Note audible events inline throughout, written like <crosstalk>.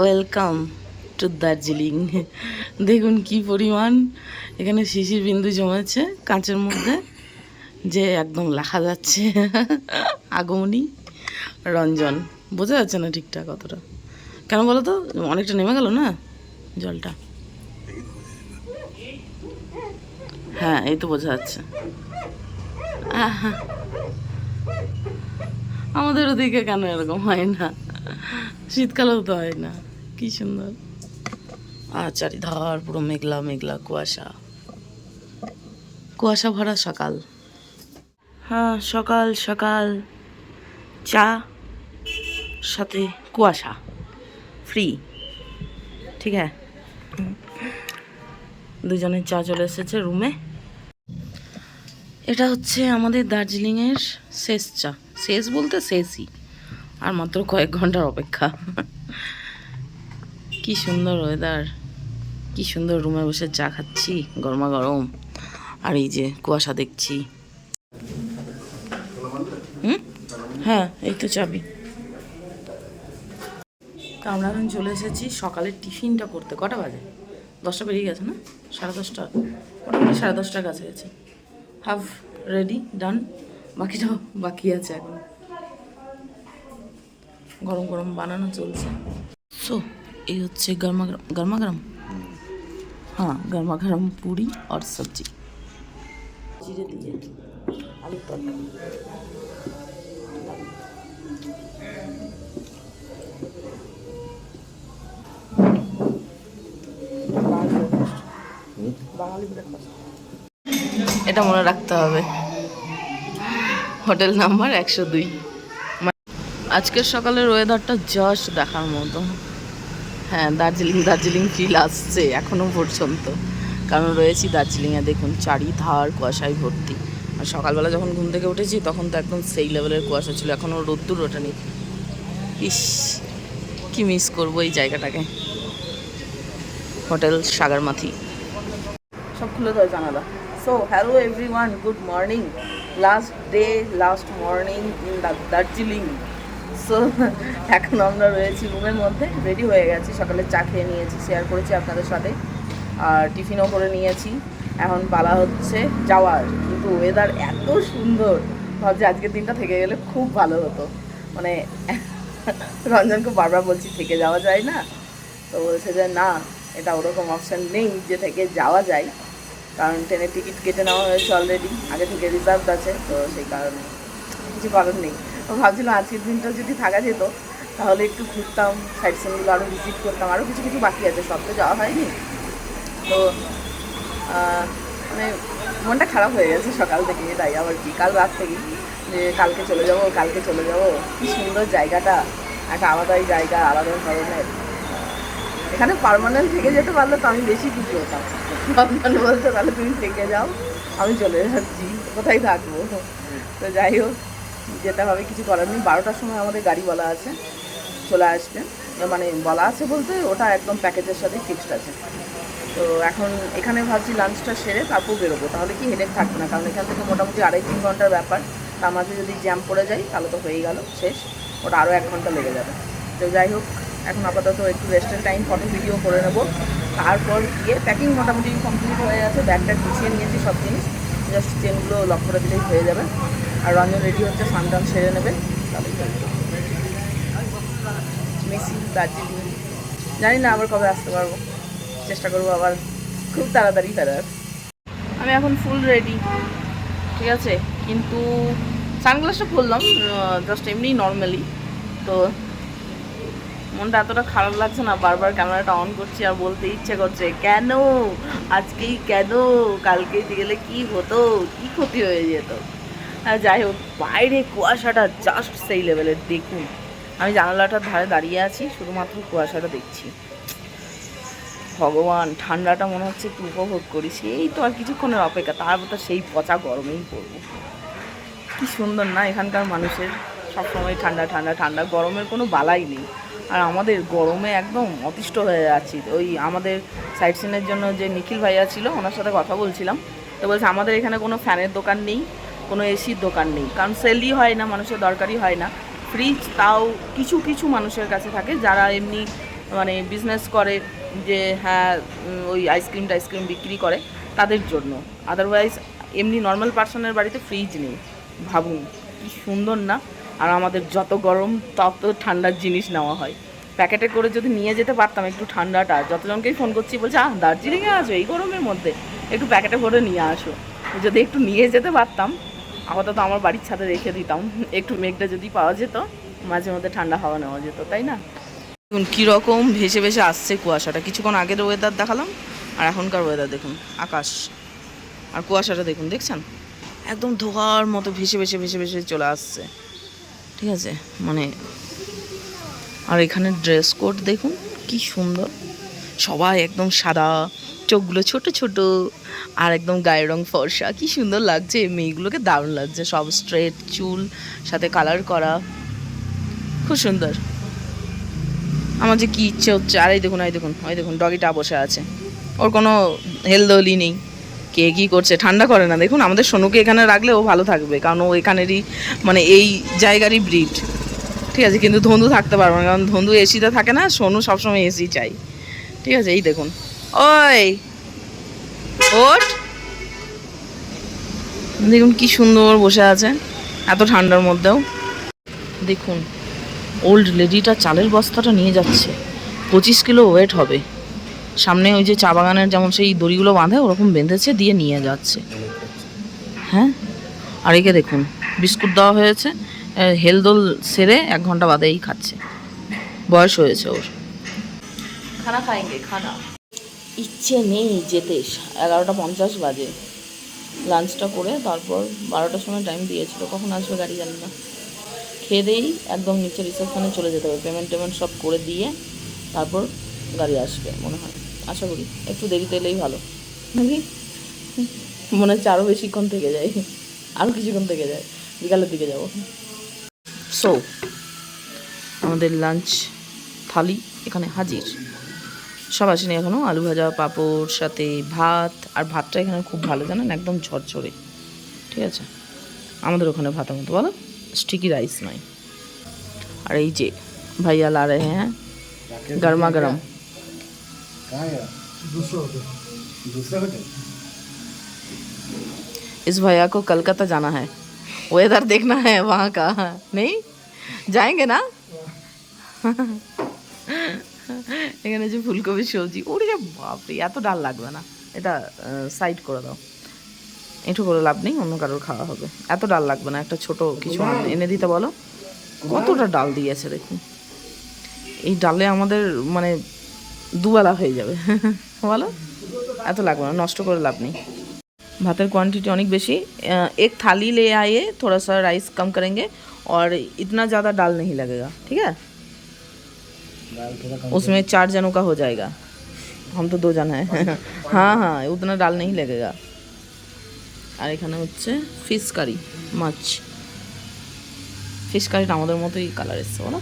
Welcome to Darjeeling. দেখুন কি পরিমাণ। এখানে শিশির বিন্দু জমেছে কাঁচের মধ্যে, যে একদম লেখা যাচ্ছে। আগমনী রঞ্জন। বোঝা যাচ্ছে না ঠিকঠাক অতটা কেন বলো তো? অনেকটা নেমে গেল না জলটা? হ্যাঁ এই তো বোঝা যাচ্ছে। আমাদের ওদিকে কেন এরকম হয় না? শীতকালেও তো হয় না। কি সুন্দর। আর চারিধার পুরো মেঘলা মেঘলা কুয়াশা। কুয়াশা ভরা সকাল। হ্যাঁ সকাল সকাল। চা সাথে কুয়াশা। ফ্রি ঠিক হ্যাঁ দুজনের চা চলে এসেছে রুমে এটা হচ্ছে আমাদের দার্জিলিংয়ের শেষ চা। শেষ বলতে শেষই। আর মাত্র কয়েক ঘণ্টার অপেক্ষা। কি সুন্দর ওয়েদার কি সুন্দর রুমে বসে চা খাচ্ছি, গরমা গরম। আর এই যে কুয়াশা দেখছি। হ্যাঁ এই তো চাবি। তো আমরা এখন চলে এসেছি সকালের টিফিনটা করতে। কটা বাজে? দশটা বেরিয়ে গেছে না? সাড়ে দশটা। মোটামুটি সাড়ে দশটার কাছে গেছে হাফ রেডি ডান বাকিটাও বাকি আছে এখন। গরম গরম বানানো চলছে। সো এই হচ্ছে গরমা গরম গরমা গরম হ্যাঁ গরমা গরম পুরি আর সবজি। জিরে দিয়ে আলুর তরকারি। এটা মনে রাখতে হবে। হোটেল নাম্বার একশো দুই। আজকের সকালের ওয়েদারটা জাস্ট দেখার মতো। হ্যাঁ দার্জিলিং দার্জিলিং ফিল আসছে এখনও পর্যন্ত। কারণ রয়েছি দার্জিলিংয়ে, দেখুন, চারিধার কুয়াশায় ভর্তি। আর সকালবেলা যখন ঘুম থেকে উঠেছি, তখন তো একদম সেই লেভেলের কুয়াশা ছিল। এখনও রোদ্দুর ওঠেনি। ইস, কি মিস করব এই জায়গাটাকে। হোটেল সাগরমাথি। সব খুলে দেওয়া জানালা। So hello everyone good morning last day last morning in Darjeeling so <laughs> এখন আমরা রয়েছি রুমের মধ্যে রেডি হয়ে গেছি। সকালে চা খেয়ে নিয়েছি শেয়ার করেছি আপনাদের সাথে। আর টিফিনও করে নিয়েছি। এখন পালা হচ্ছে যাওয়ার। কিন্তু ওয়েদার এত সুন্দর। ভাবছি আজকের দিনটা থেকে গেলে খুব ভালো হতো। মানে <laughs> রঞ্জনকে বারবার বলছি, থেকে যাওয়া যায় না? তো বলছে যে, না, এটা ওরকম অপশান নেই যে, থেকে যাওয়া যায়। কারণ ট্রেনের টিকিট কেটে নেওয়া হয়েছে অলরেডি আগে থেকে রিজার্ভ আছে, তো সেই কারণে। কিছু কারণ নেই। তো ভাবছিলাম আজকের দিনটা যদি থাকা যেত, তাহলে একটু ঘুরতাম সাইড সিনগুলো আরও ভিজিট করতাম আরও কিছু কিছু বাকি আছে, সব তো যাওয়া হয়নি। তো মানে মনটা খারাপ হয়ে গেছে সকাল থেকে, তাই আবার কি, কাল রাত থেকে যে কালকে চলে যাব, কালকে চলে যাব, কি সুন্দর জায়গাটা, একটা আলাদাই জায়গা, আলাদা ধরনের। এখানে পারমানেন্ট থেকে যেতে পারলে তো আমি বেশি খুশি হতাম। রমজান বলছে তাহলে তুমি থেকে যাও, আমি চলে যাচ্ছি, কোথায় থাকব? তো যাই হোক যেতে হবে কিছু করার নেই। বারোটার সময় আমাদের গাড়ি বলা আছে, চলে আসবে মানে বলা আছে বলতে ওটা একদম প্যাকেজের সাথে ফিক্সড আছে। তো এখন এখানে ভাবছি লাঞ্চটা সেরে তারপর বেরোবো। তাহলে কি হেডেক থাকবে না? কারণ এখান থেকে মোটামুটি আড়াই তিন ঘণ্টার ব্যাপার। তার মাঝে যদি জ্যাম পড়ে যায়, তাহলে তো হয়েই গেল, শেষ। ওটা আরও এক ঘণ্টা লেগে যাবে। তো যাই হোক, এখন আপাতত একটু রেস্টের টাইম ফটো ভিডিও করে নেব। তারপর গিয়ে প্যাকিং মোটামুটি কমপ্লিট হয়ে গেছে। ব্যাগটা গুছিয়ে নিয়েছি সব জিনিস। জাস্ট চেনগুলো লক করে দিলেই হয়ে যাবে। আর রঞ্জন রেডি হচ্ছে সানটান সেরে নেবে। মেসি দার্জিলিং জানি না আবার কবে আসতে পারব। চেষ্টা করব আবার। খুব তাড়াতাড়ি ফেরার। আমি এখন ফুল রেডি ঠিক আছে? কিন্তু সানগ্লাসটা খুললাম জাস্ট এমনি নর্মালি তো মনটা এতটা খারাপ লাগছে না, বারবার ক্যামেরাটা অন করছি আর বলতে ইচ্ছে করছে, কেন? আজকেই কেন? কালকে গেলে কি হতো? কি ক্ষতি হয়ে যেত? যাই হোক, বাইরে কুয়াশাটা জাস্ট সেই লেভেলের দেখুন। আমি জানালাটার ধারে দাঁড়িয়ে আছি, শুধুমাত্র কুয়াশাটা দেখছি। ভগবান, ঠান্ডাটা মনে হচ্ছে একটু উপভোগ করি সেই তো আর কিছুক্ষণের অপেক্ষা, তারপর তো সেই পচা গরমেই পড়ব। কি সুন্দর না, এখানকার মানুষের সবসময় ঠান্ডা ঠান্ডা ঠান্ডা। গরমের কোনো বালাই নেই। আর আমাদের গরমে একদম অতিষ্ঠ হয়ে যাচ্ছি ওই আমাদের সাইড সিনের জন্য যে নিখিল ভাইয়া ছিল, ওনার সাথে কথা বলছিলাম। তো বলছে, আমাদের এখানে কোনো ফ্যানের দোকান নেই। কোনো এসির দোকান নেই। কারণ সেলই হয় না, মানুষের দরকারই হয় না। ফ্রিজ তাও কিছু কিছু মানুষের কাছে থাকে যারা এমনি মানে বিজনেস করে যে হ্যাঁ ওই আইসক্রিম টাইসক্রিম বিক্রি করে তাদের জন্য। আদারওয়াইজ এমনি নর্মাল পার্সনের বাড়িতে ফ্রিজ নেই। ভাবুন, কি সুন্দর না? আর আমাদের যত গরম, তত ঠান্ডার জিনিস নেওয়া হয়। প্যাকেটে করে যদি নিয়ে যেতে পারতাম একটু ঠান্ডাটা। যতজনকেই ফোন করছি, বলছে, আহ, দার্জিলিংয়ে আসো এই গরমের মধ্যে। একটু প্যাকেটে করে নিয়ে আসো। যদি একটু নিয়ে যেতে পারতাম আপাতত আমার বাড়ির ছাদে রেখে দিতাম। একটু মেঘটা যদি পাওয়া যেত, মাঝে মধ্যে ঠান্ডা হাওয়া নেওয়া যেত, তাই না? দেখুন, কীরকম ভেসে ভেসে আসছে কুয়াশাটা। কিছুক্ষণ আগের ওয়েদার দেখালাম, আর এখনকার ওয়েদার দেখুন, আকাশ। আর কুয়াশাটা দেখুন, দেখছেন? একদম ধোয়ার মতো ভেসে ভেসে ভেসে ভেসে চলে আসছে। ঠিক আছে? মানে আর এখানে ড্রেস কোড দেখুন, কি সুন্দর। সবাই একদম সাদা, চোখগুলো ছোট ছোট আর একদম গায়ের রং ফর্সা। কি সুন্দর লাগছে মেয়েগুলোকে দারুণ লাগছে। সব স্ট্রেট চুল, সাথে কালার করা। খুব সুন্দর। আমার যে কি ইচ্ছে হচ্ছে, আর এই দেখুন এই দেখুন ওই দেখুন ডগিটা বসে আছে। ওর কোনো হেলদোলি নেই। কে কী করছে, ঠান্ডা করে না। দেখুন, আমাদের সোনুকে এখানে রাখলে ও ভালো থাকবে, কারণ ও এখানেরই মানে এই জায়গারই ব্রিড ঠিক আছে, কিন্তু ধন্দু থাকতে পারবে না, কারণ ধন্দু এসিতে থাকে না, সোনু সবসময় এসি চাই। ঠিক আছে, এই দেখুন। ওই ওট দেখুন কি সুন্দর বসে আছে, এত ঠান্ডার মধ্যেও। দেখুন ওল্ড লেডিটা চালের বস্তাটা নিয়ে যাচ্ছে। পঁচিশ কিলো ওয়েট হবে। সামনে ওই যে চা বাগানের যেমন সেই দড়িগুলো বাঁধে, ওরকম বেঁধেছে, দিয়ে নিয়ে যাচ্ছে। হ্যাঁ? আর একে দেখুন, বিস্কুট দেওয়া হয়েছে হেলদোল সেরে এক ঘণ্টা বাদেই খাচ্ছে। বয়স হয়েছে ওর। খানা খাইঙ্গে খানা। ইচ্ছে নেই যেতে, এগারোটা পঞ্চাশ বাজে। লাঞ্চটা করে তারপর বারোটার সময় টাইম দিয়েছিল, কখন আসবে গাড়ি জানি না। খেয়ে দিয়েই একদম নিচে রিসেপশনে চলে যেতে হবে। পেমেন্ট টেমেন্ট সব করে দিয়ে তারপর গাড়ি আসবে মনে হয়। আশা করি, একটু দেরিতে এলেই ভালো। নাকি? মনে হচ্ছে আরও বেশিক্ষণ থেকে যায়। আরও কিছুক্ষণ থেকে যায়। বিকালের দিকে যাব। সো আমাদের লাঞ্চ থালি এখানে হাজির। সব আসেনি এখনও আলু ভাজা পাঁপড় সাথে ভাত আর ভাতটা এখানে খুব ভালো জানেন একদম ঝরঝরে ঠিক আছে আমাদের ওখানে ভাতের মতো বলো স্টিকি রাইস নয় আর এই যে ভাইয়া লা রে হ্যাঁ গরমা গরম कहाँ गया दूसरा होटल दूसरा होटल इस भैया को कलकत्ता जाना है वेदर देखना है वहाँ का नहीं जाएंगे ना <laughs> এখানে যে ফুলকপির সবজি ওরে বাপরে এত ডাল লাগবে না এটা সাইড করে দাও একটু করে লাভ নেই অন্য কারোর খাওয়া হবে এত ডাল লাগবে না একটা ছোট কিছু আন- এনে দিতে বলো কতটা ডাল দিয়েছে দেখুন এই ডালে আমাদের মানে দুবেলা হয়ে যাবে <laughs> বলো এত লাগবে না নষ্ট করে লাভ নেই भातर क्वांटिटी अनेक बेशी अ, एक थाली ले आइए थोड़ा सा राइस कम करेंगे और इतना ज़्यादा दाल नहीं लगेगा ठीक है दाल थोड़ा कम उसमें चार जनों का हो जाएगा हम तो दो जन हैं हाँ हाँ उतना डाल नहीं लगेगा আর এখানে হচ্ছে ফিশ কারি মাছ ফিশ কারিটা আমাদের মতোই কালার এসছে বলো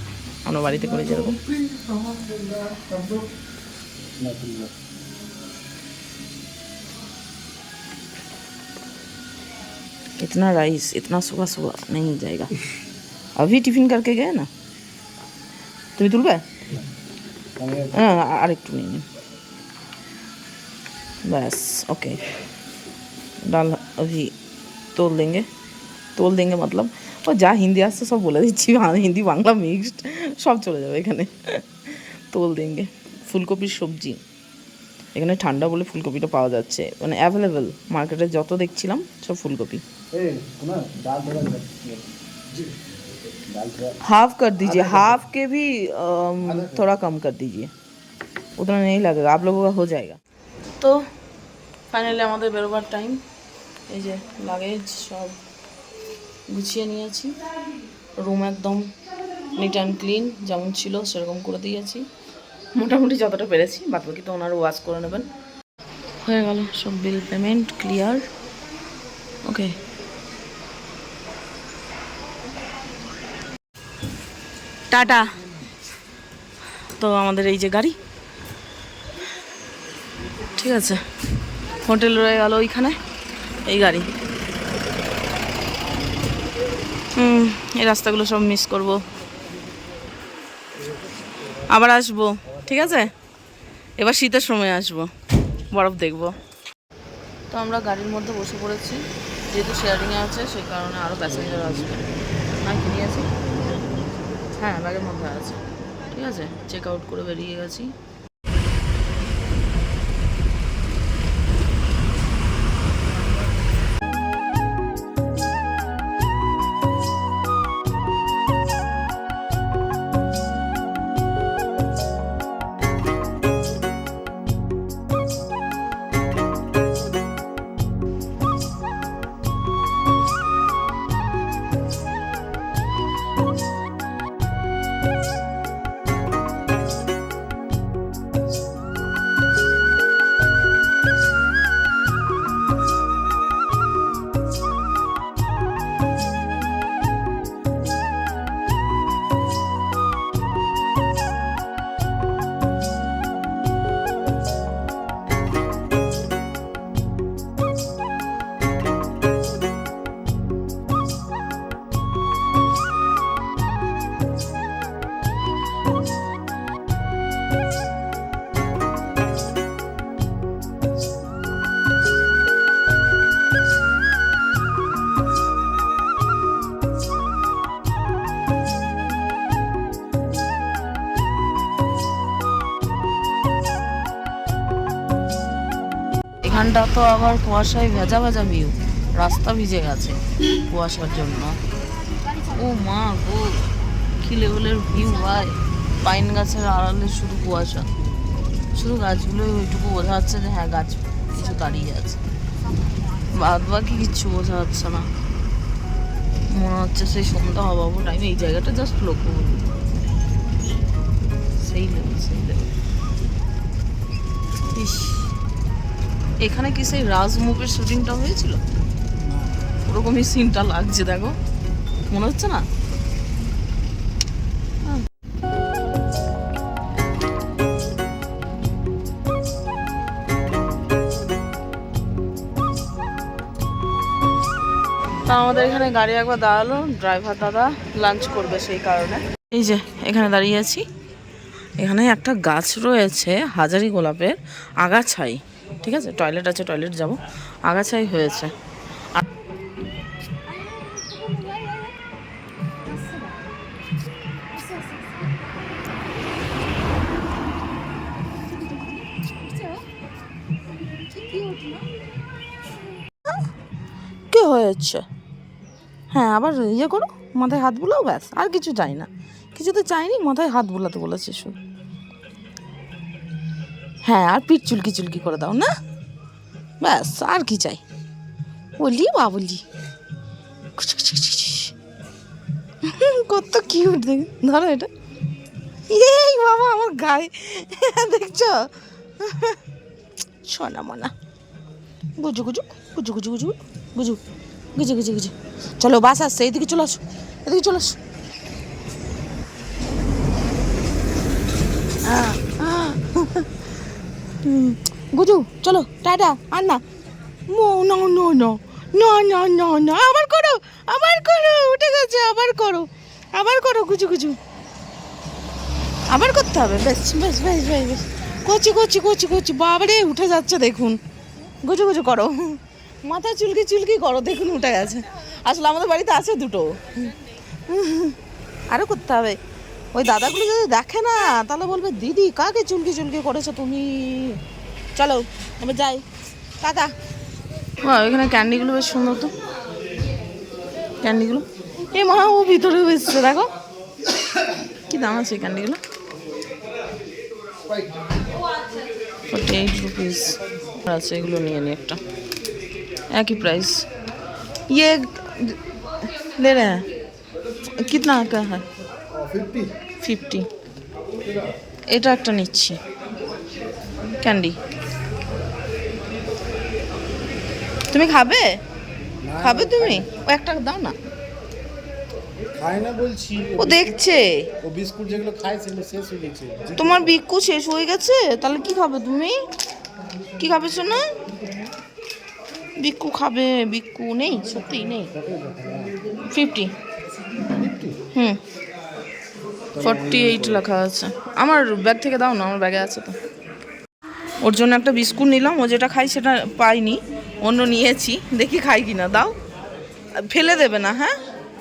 আমরা বাড়িতে করে যেরকম ना तुम इतना राइस इतना सुबह सुबह नहीं जाएगा अभी टिफिन करके गए ना তুমি তুলবে कम गया হ্যাঁ আর একটু নিয়ে নিন बस ओके डाल अभी तोल देंगे তোল দেঙ্গে মতলব ও যা হিন্দি আসছে সব বলে দিচ্ছি বাং- হিন্দি বাংলা মিক্সড সব চলে যাবে এখানে তোল দেঙ্গে ফুলকপির সবজি এখানে ঠান্ডা বলে ফুলকপিটা পাওয়া যাচ্ছে মানে অ্যাভেলেবেল মার্কেটে যত দেখছিলাম সব ফুলকপি हाफ कर दीजिए हाफ के भी अम, थोड़ा कम कर दीजिए उतना नहीं लगेगा आप लोगों का हो जाएगा তো ফাইনালি আমাদের বেরোবার টাইম এই যে লাগেজ সব গুছিয়ে নিয়েছি রুম একদম নিট অ্যান্ড ক্লিন যেমন ছিল সেরকম করে দিয়েছি মোটামুটি যতটা পেরেছি বাদ বাকি তো ওনারা ওয়াশ করে নেবেন হয়ে গেল সব বিল পেমেন্ট ক্লিয়ার ওকে tata. তো আমাদের এই যে গাড়ি। ঠিক আছে। হোটেল রয়ে গেল ওইখানে। এই গাড়ি। হুম, এই রাস্তাগুলো সব মিস করব। আবার আসব। ঠিক আছে? এবার শীতের সময় আসব। বরফ দেখব। তো আমরা গাড়ির মধ্যে বসে পড়েছি। যেহেতু শেয়ারিংয়ে আছে সেই কারণে আরও প্যাসেঞ্জার আসবে। না কি নিয়েছি হ্যাঁ ব্যাগের মধ্যে আছে। ঠিক আছে? চেক আউট করে বেরিয়ে গেছি। এখানটা তো আবার কুয়াশায় ভেজা ভেজা ভিউ রাস্তা ভিজে গেছে কুয়াশার জন্য। ও মা গো, কি লেভেলের ভিউ ভাই। পাইন গাছের আড়ালে শুধু কুয়াশা। শুধু গাছগুলো ওইটুকু বোঝা যাচ্ছে যে হ্যাঁ গাছ কিছু দাঁড়িয়ে আছে। বাদ বাকি কিচ্ছু বোঝা যাচ্ছে না। মনে হচ্ছে সেই সন্ধ্যা হওয়াবো টাইম এই জায়গাটা জাস্ট লক্ষ্য করি সেই লেভেল সেই লেভেল ইস। এখানে কি সেই রাজ মুভির শুটিংটা হয়েছিল? ওরকমই সিনটা লাগছে, দেখো। মনে হচ্ছে না? আমাদের এখানে গাড়ি একবার দাঁড়াল ড্রাইভার দাদা লাঞ্চ করবে সেই কারণে। এই যে, এখানে দাঁড়িয়ে আছি। এখানে একটা গাছ রয়েছে, হাজারি গোলাপের আগাছাই। ঠিক আছে? টয়লেট আছে, টয়লেট যাব। আগাছাই হয়েছে। কি হয়েছে? হ্যাঁ আবার ইয়ে করো, মাথায় হাত বুলাও ব্যাস, আর কিছু চাই না। কিছু তো চাইনি, মাথায় হাত বুলাতে বলেছে শুধু। হ্যাঁ আর পিঠ চুলকি চুলকি করে দাও, না? ব্যাস, আর কি চাই? বলি বাবলি <laughs> কত কিউট ধরো এটা। এই বাবা, আমার গায়ে। <laughs> দেখছ? <laughs> সোনা মনা। গুজু গুজু গুজু গুজু গুজু গুজু। গুজু গুজু গুজু। চলো, বাস আসছে। এদিকে চলে আসো। এদিকে চলে আসো আহ, আহ। হুম, গুজু, চলো, টাটা, আর না। আবার করো আবার করো, উঠে গেছে, আবার করো আবার করো, গুজু গুজু। আবার করতে হবে, বেশ বেশ বেশ বেশ বেশ। করছি করছি করছি করছি বাবারে, উঠে যাচ্ছে, দেখুন। গুজু গুজু করো। মাথা চুলকি চুলকি করো, দেখুন, উঠে গেছে। আসলে আমাদের বাড়িতে আছে দুটো। আরও করতে হবে। ওই দাদাগুলো যদি দেখে না তাহলে বলবে দিদি কাকে চুলকি চুলকি করেছো তুমি চলো এবার যাই টাটা এখানে ক্যান্ডিগুলো বেশ সুন্দর তো ক্যান্ডিগুলো এই মা ও ভিতরে এসছে দেখো কি দাম আছে এই ক্যান্ডিগুলো ফোর্টি এইট রুপিস আছে এগুলো নিয়ে নি একটা একই प्राइस ये ले रहे हैं कितना का है ফিফটি? এটা একটা নিচ্ছি। ক্যান্ডি। তুমি খাবে? খাবে তুমি? ও একটা দাও না। খায় না বলছি। ও দেখছে। ও বিস্কুট যেগুলো খায় সেগুলো শেষ হয়ে গেছে। তোমার বিক্কু শেষ হয়ে গেছে? তাহলে কি খাবে তুমি? কি খাবে শোনা বিক্কু খাবে বিক্কু নেই সত্যি নেই। ফিফটি? হুম। ফর্টি এইট লেখা আছে। আমার ব্যাগ থেকে দাও না, আমার ব্যাগে আছে তো। ওর জন্য একটা বিস্কুট নিলাম, ও যেটা খাই সেটা পাইনি, অন্য নিয়েছি, দেখি খাই কি না দাও। ফেলে দেবে না হ্যাঁ?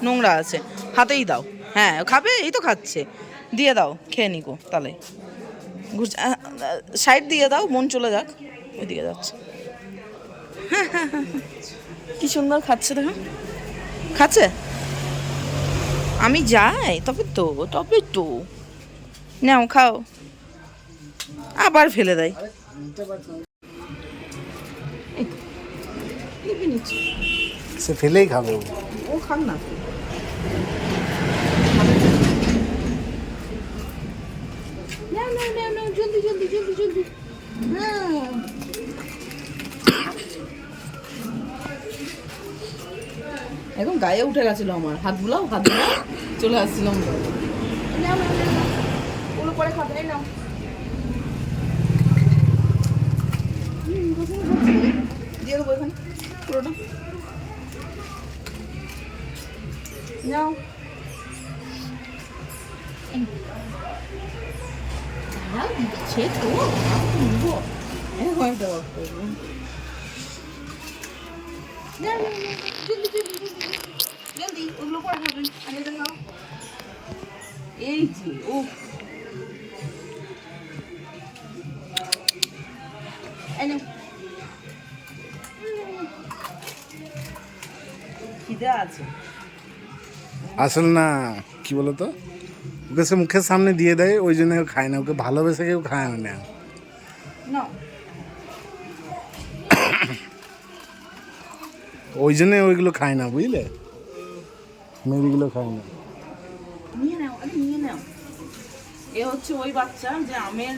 নোংরা আছে, হাতেই দাও। হ্যাঁ খাবে, এই তো খাচ্ছে। দিয়ে দাও, খেয়ে নিকো, তাহলে। সাইড দিয়ে দাও, মন চলে যাক, ওইদিকে যাচ্ছে। <laughs> কি সুন্দর খাচ্ছে দেখো। খাচ্ছে? আমি যাই তবে তো তবে তো। নাও খাও। আবার ফেলে দেয়। সে ফেলেই খাবে ও। খান না। জলদি জলদি জলদি জলদি। হ্যাঁ। একদম গায়ে উঠে গেছিল আমার। হাত বুলাও হাত বুলাও, চলে আসছিলাম। ওগুলো পরে খাবে না আসলে না কি বলতো? ওকে সে মুখের সামনে দিয়ে দেয় ওই জন্য খায় না ওকে ভালোবেসে কেউ খায় না। না ওই জন্য ওইগুলো খায় না বুঝলে? মেয়েগুলো খায় না। নিয়ে নাও আরে নিয়ে নাও। এ হচ্ছে ওই বাচ্চা যে আমের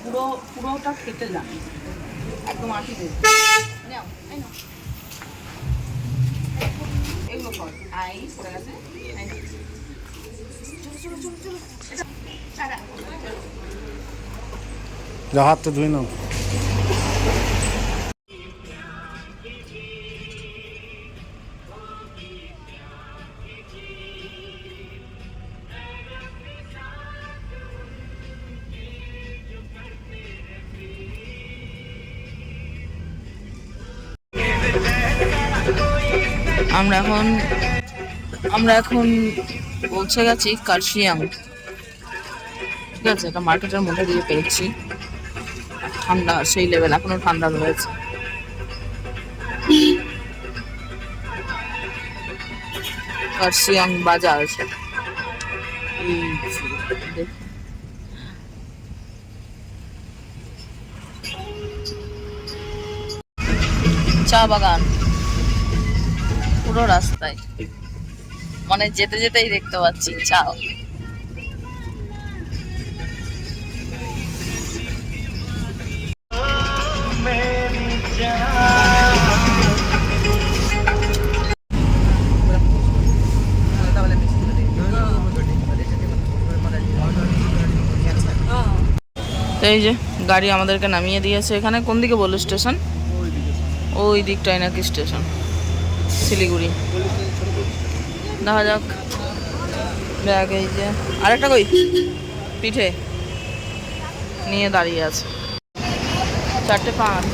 পুরো পুরোটা খেতে যায় একদম আটি নাও নাও। এগুলো কর আই পড়ে গেছে। যা ধুই নাও এখন আমরা এখন পৌঁছে গেছি কার্শিয়াং। ঠিক আছে এটা মার্কেটের মধ্যে দিয়ে পেরেছি। ঠান্ডা, সেই লেভেল এখনও ঠান্ডা রয়েছে। কার্শিয়াং বাজার। চা বাগান। পুরো রাস্তায়। মানে যেতে যেতেই দেখতে পাচ্ছি চাও এই যে, গাড়ি আমাদেরকে নামিয়ে দিয়েছে। এখানে কোন দিকে বলল স্টেশন? ওই দিকটাই নাকি স্টেশন। শিলিগুড়ি। দেখা যাক। ব্যাগ এই যে। আরেকটা কই? পিঠে। নিয়ে দাঁড়িয়ে আছে। চারটে পাঁচ।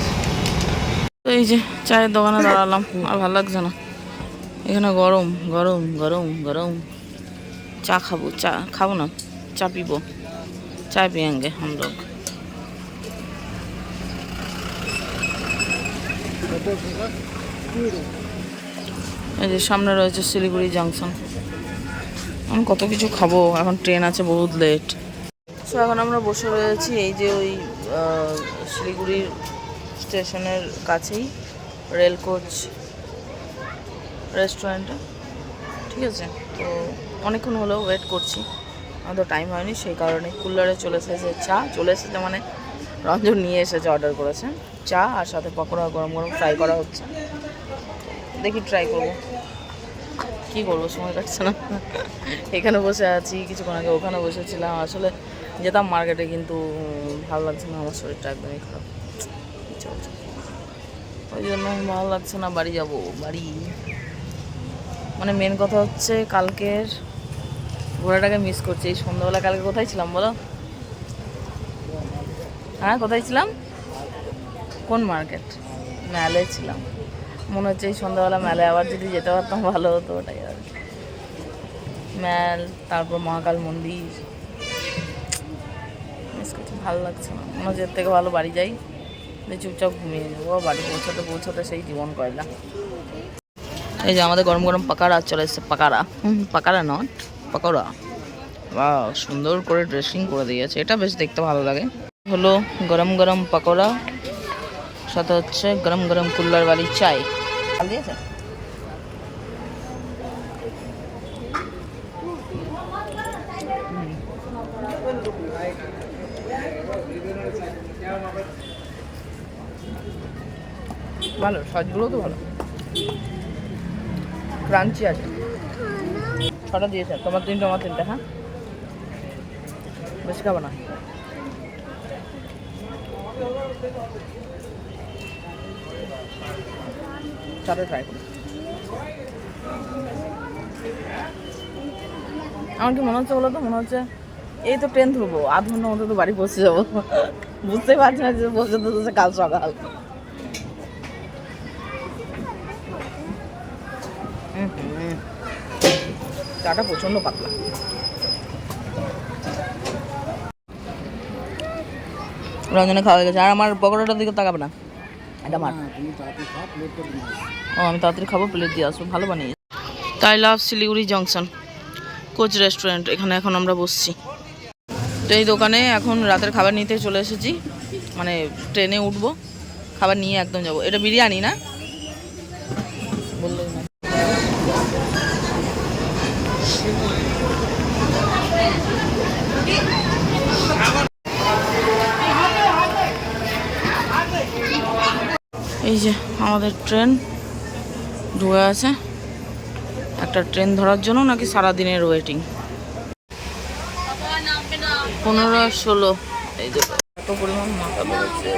তো এই যে চায়ের দোকানে দাঁড়ালাম। আর ভালো লাগছে না। এখানে গরম গরম গরম গরম। চা খাব চা খাব না। চা পিবো। চা পিয়াঙ্গে আমরা Thank you. এই যে সামনে রয়েছে শিলিগুড়ি জাংশন। আমি কত কিছু খাব? এখন ট্রেন আছে বহুত লেট সো এখন আমরা বসে রয়েছি এই যে ওই শিলিগুড়ির স্টেশনের কাছেই, রেল কোচ রেস্টুরেন্টে ঠিক আছে? তো অনেকক্ষণ হলেও ওয়েট করছি। আমাদের টাইম হয়নি, সেই কারণে কুলারে চলে এসেছে চা। চলে এসেছে মানে রঞ্জন নিয়ে এসেছে অর্ডার করেছে। চা আর সাথে পকোড়া গরম গরম ফ্রাই করা হচ্ছে। দেখি ট্রাই করব। কি করব, সময় কাটছে না। এখানে বসে আছি, কিছুক্ষণ আগে ওখানে বসেছিলাম। আসলে যেতাম মার্কেটে কিন্তু ভালো লাগছে না, আমার শরীরটা একদমই খারাপ। ওই জন্য ভালো লাগছে না, বাড়ি যাব, বাড়ি। মানে মেন কথা হচ্ছে কালকের ঘোড়াটাকে মিস করছি। এই সন্ধ্যাবেলা কালকে কোথায় ছিলাম বলো? হ্যাঁ কোথায় ছিলাম? কোন মার্কেট মেলায় ছিলাম। মনে হচ্ছে এই সন্ধ্যাবেলা মেলায় আবার যদি যেতে পারতাম ভালো হতো ওটাই আর। মেল, তারপর মহাকাল মন্দির। ভালো লাগছে না। মনে হচ্ছে থেকে ভালো বাড়ি যাই। চুপচাপ ঘুমিয়ে যাব বাড়ি পৌঁছাতে পৌঁছাতে সেই জীবন কয়লা। এই যে আমাদের গরম গরম পাকারা চলে এসছে, পাকারা। হুম, পাকারা নট, পাকোড়া। বা সুন্দর করে ড্রেসিং করে দিয়েছে। এটা বেশ দেখতে ভালো লাগে। হলো গরম গরম পাকোড়া। সাথে হচ্ছে গরম গরম কুল্লার বালি চাই। ভালো সসগুলো তো ভালো। ক্রাঞ্চি আছে। ছটা দিয়েছে তোমার তিনটা, আমার তিনটা হ্যাঁ? বেশি খাব না। চাটা ট্রাই করি। আমার কি মনে হচ্ছে বলো তো মনে হচ্ছে এই তো ট্রেন ধরবো আধ ঘণ্টার মধ্যে তো বাড়ি পৌঁছে যাব। বুঝতেই পারছি না যে পৌঁছে কাল সকাল। চাটা প্রচণ্ড পাতলা। রঞ্জনে খাওয়া গেছে। আর আমার পকোড়াটার দিকে তাকাবে না। এটা আমার ও আমি তাড়াতাড়ি খাব প্লেট দিয়ে আসব ভালো বানিয়ে। তাই love Siliguri junction coach restaurant এখানে এখন আমরা বসছি। তো এই দোকানে এখন রাতের খাবার নিতে চলে এসেছি মানে ট্রেনে উঠবো খাবার নিয়ে একদম যাব। এটা বিরিয়ানি না? এই যে আমাদের ট্রেন ঢুকে আছে। একটা ট্রেন ধরার জন্য নাকি সারা দিনের ওয়েটিং পনেরো ষোলো। এই যে এত পরিমাণ মাথা বেরোচ্ছে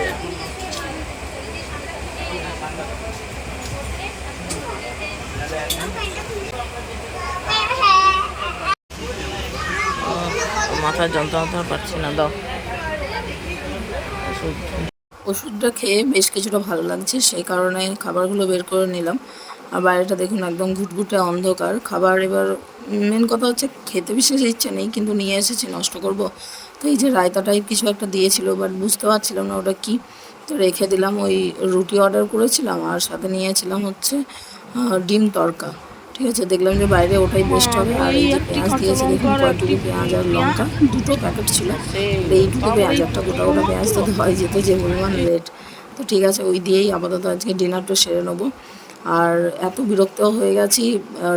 মাথার যন্ত্রণা পাচ্ছি না, দাও। ওষুধটা খেয়ে বেশ কিছুটা ভালো লাগছে, সেই কারণে খাবারগুলো বের করে নিলাম। আর বাইরেটা দেখুন একদম ঘুটঘুটে অন্ধকার। খাবার এবার মেন কথা হচ্ছে খেতে বিশেষ ইচ্ছে নেই, কিন্তু নিয়ে এসেছি, নষ্ট করব। তো এই যে রায়তা টাইপ কিছু একটা দিয়েছিল বাট বুঝতে পারছিলাম না ওটা কি। তো রেখে দিলাম, ওই রুটি অর্ডার করেছিলাম, আর সাথে নিয়েছিলাম হচ্ছে ডিম তড়কা ঠিক আছে দেখলাম যে বাইরে ওটাই বেস্ট হবে। আর এই যে পেঁয়াজ দিয়েছে দেখুন কয়েকটুকু পেঁয়াজ আর লঙ্কা। দুটো প্যাকেট ছিল। আর এই দুটো পেঁয়াজ একটা গোটা গোটা পেঁয়াজ তো দেওয়াই যেত যে পরিমাণ রেট তো ঠিক আছে ওই দিয়েই আপাতত আজকে ডিনারটা সেরে নেব। আর এত বিরক্ত হয়ে গেছি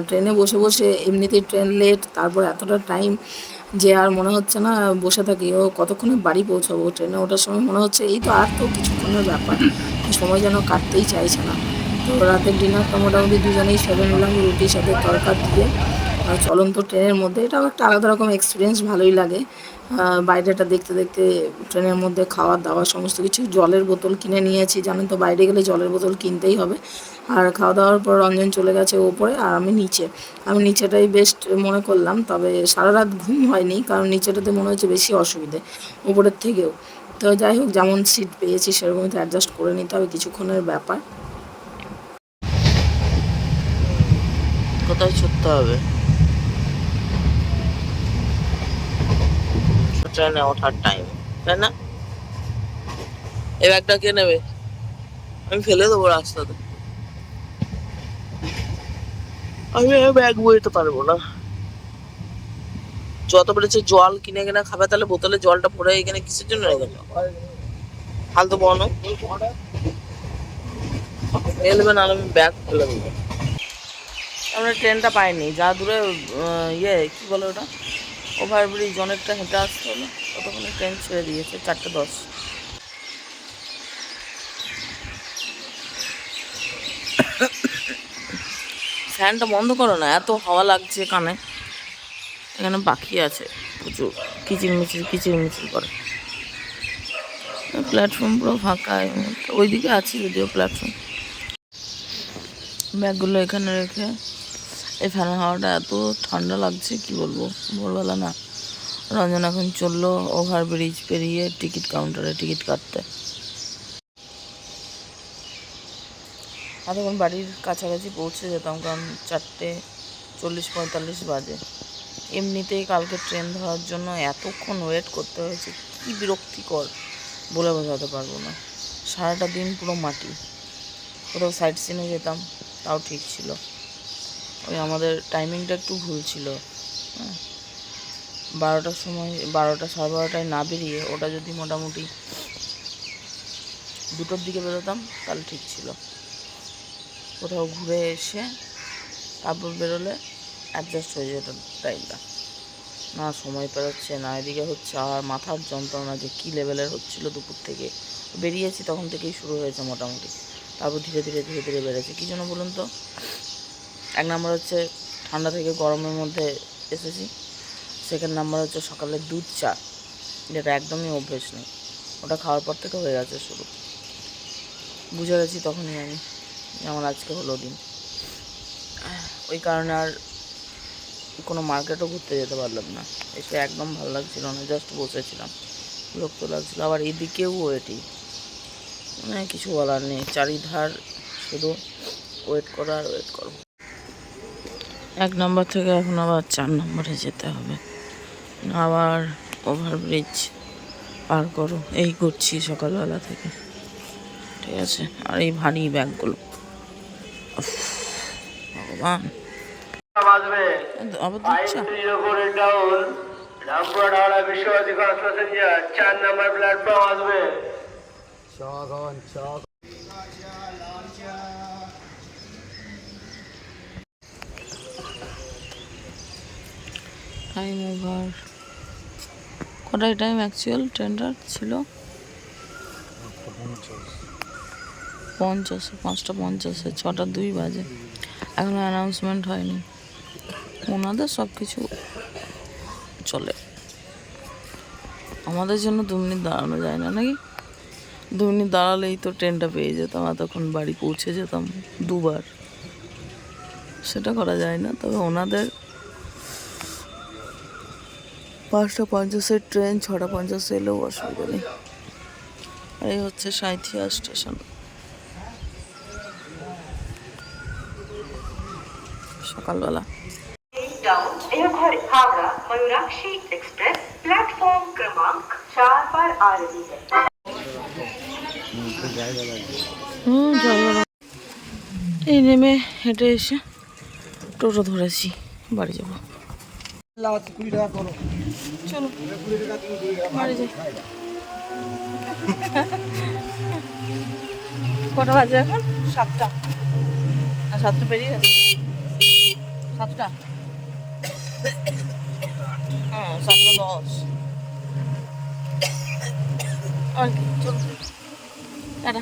ট্রেনে বসে বসে এমনিতেই ট্রেন লেট তারপর এতটা টাইম যে আর মনে হচ্ছে না বসে থাকি। ও কতক্ষণে বাড়ি পৌঁছাবো? ট্রেনে ওঠার সময় মনে হচ্ছে এই তো আর তো কিছুক্ষণের ব্যাপার। সময় যেন কাটতেই চাইছে না। তো রাতের ডিনারটা মোটামুটি দুজনেই সেরে নিলাম, রুটির সাথে তরকার দিয়ে আর চলন্ত ট্রেনের মধ্যে। এটাও একটা আলাদা রকম এক্সপিরিয়েন্স ভালোই লাগে। বাইরেটা দেখতে দেখতে ট্রেনের মধ্যে খাওয়া দাওয়া সমস্ত কিছু, জলের বোতল কিনে নিয়েছি, জানেন তো বাইরে গেলে জলের বোতল কিনতেই হবে। আর খাওয়া দাওয়ার পর রঞ্জন চলে গেছে ওপরে আর আমি নিচে। আমি নিচেটাই বেস্ট মনে করলাম, তবে সারা রাত ঘুম হয়নি, কারণ নিচেটাতে মনে হচ্ছে বেশি অসুবিধে উপরের থেকেও। তো যাই হোক, যেমন সিট পেয়েছি সেরকমই তো অ্যাডজাস্ট করে নিতে হবে, কিছুক্ষণের ব্যাপার। কোথায় ছুটতে হবে? ট্রেনে ওঠার টাইম তাই না? এই ব্যাগটা কে নেবে? আমি ফেলে দেবো রাস্তাতে। আমি ব্যাগ বইতে পারব না। যত পেরেছে জল কিনে কিনে খাবে, তাহলে বোতলে জলটা পড়ে এখানে কিসের জন্য রেখে ফালতু বনো এলবেন আর আমি ব্যাগ ফেলে দেবো। আমরা ট্রেনটা পাইনি, যা দূরে ইয়ে কি বলে ওটা? ওভারব্রিজ অনেকটা হেঁটে আসতে হলো। ততক্ষণে ট্রেন ছেড়ে দিয়েছে, চারটে দশ। ফ্যানটা বন্ধ করো না, এত হাওয়া লাগছে কানে। এখানে পাখি আছে, প্রচুর। কিচির মিচির কিচির মিচির করে। প্ল্যাটফর্ম পুরো ফাঁকা, ওইদিকে আছে যদিও প্ল্যাটফর্ম। ব্যাগগুলো এখানে রেখে এই ফ্যানের হাওয়াটা এত ঠান্ডা লাগছে, কি বলব? ভোরবেলা না, রঞ্জন এখন চলল ওভার ব্রিজ পেরিয়ে টিকিট কাউন্টারে টিকিট কাটতে। এতক্ষণ বাড়ির কাছাকাছি পৌঁছে যেতাম, কারণ চারটে চল্লিশ পঁয়তাল্লিশ বাজে। এমনিতেই কালকে ট্রেন ধরার জন্য এতক্ষণ ওয়েট করতে হয়েছে, কি বিরক্তিকর বলে বোঝাতে পারব না। সারাটা দিন পুরো মাটি। কোথাও সাইড সিনে যেতাম, তাও ঠিক ছিল। ওই আমাদের টাইমিংটা একটু ভুল ছিল। হ্যাঁ। বারোটার সময়, বারোটা, সাড়ে বারোটায় না বেরিয়ে ওটা যদি মোটামুটি দুটোর দিকে বেরোতাম, তাহলে ঠিক ছিল। কোথাও ঘুরে এসে তারপর বেরোলে অ্যাডজাস্ট হয়ে যেত টাইমটা না সময় পেরোচ্ছে, না এদিকে হচ্ছে, আর মাথার যন্ত্রণা যে কী লেভেলের হচ্ছিল দুপুর থেকে। বেরিয়েছি তখন থেকেই শুরু হয়েছে মোটামুটি। তারপর ধীরে ধীরে ধীরে ধীরে বেড়েছে। কী জন্য বলুন তো? এক নাম্বার হচ্ছে ঠান্ডা থেকে গরমের মধ্যে এসেছি। সেকেন্ড নাম্বার হচ্ছে সকালে দুধ চা, যেটা একদমই অভ্যেস নেই। ওটা খাওয়ার পর থেকে হয়ে গেছে শুরু। বুঝে গেছি তখনই আমি যে আমার আজকে হলো দিন। ওই কারণে আর কোনো মার্কেটও ঘুরতে যেতে পারলাম না। এসে একদম ভালো লাগছিল না জাস্ট বসেছিলাম। বিরক্ত লাগছিল। আবার এদিকেও এটি মানে কিছু বলার নেই। চারিধার শুধু ওয়েট করা আর ওয়েট করো এক নম্বর থেকে এখন আবার চার নম্বরে যেতে হবে। আবার ওভারব্রিজ পার করো। এই করছি সকালবেলা থেকে। ঠিক আছে? আর এই ভারী ব্যাগগুলো। ভগবান। আবার দিচ্ছা চার নাম্বার প্ল্যাটফর্ম আসবে। টাইম ওভার কটায় টাইম অ্যাকচুয়াল ট্রেনটার ছিল? পঞ্চাশে, পাঁচটা পঞ্চাশে, ছটা দুই বাজে। এখনও অ্যানাউন্সমেন্ট হয়নি। ওনাদের সব কিছু চলে। আমাদের জন্য দু মিনিট দাঁড়ানো যায় না, নাকি? দু মিনিট দাঁড়ালেই তো ট্রেনটা পেয়ে যেতাম, এতক্ষণ বাড়ি পৌঁছে যেতাম দুবার। সেটা করা যায় না, তবে ওনাদের পাঁচটা পঞ্চাশের ট্রেন ছটা পঞ্চাশে এলেও অসুবিধা নেই। আর এই হচ্ছে সাঁথিয়া স্টেশন। সকালবেলা। এই নেমে হেঁটে এসে টোটো ধরেছি, বাড়ি যাব। চলো। বাড়ি যাই। কটা বাজে এখন? সাতটা। আর সাতটা পেরিয়ে গেছে? সাতটা? হ্যাঁ সাতটা দশ। আর কি? চলো। টাটা।